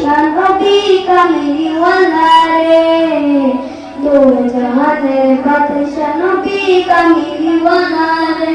আসলাম হবি কামিনিওয়ালা রে দো জাহানের বাদশা নবী কামিনিওয়ালা রে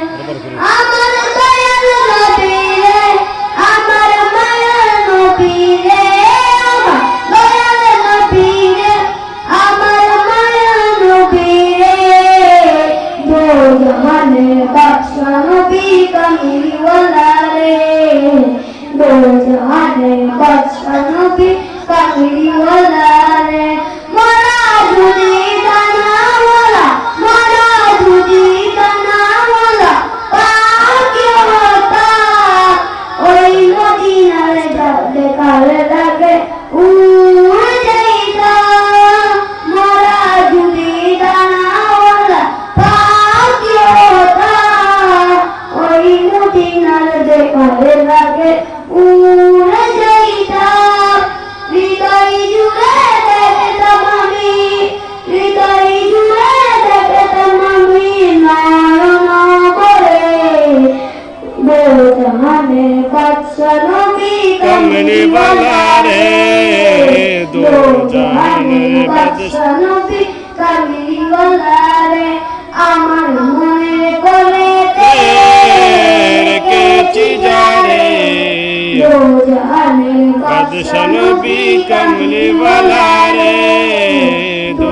মমিন বালা রে দু জাহানের বাদশা নবী কামিলি বালা রে আমার মনের কোলে তে রেখেছি জানে দু জাহানের বাদশা নবী কামিলি বালা রে দু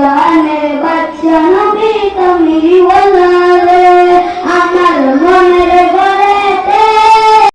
জানে বাচ্চা নবী তুমি বল।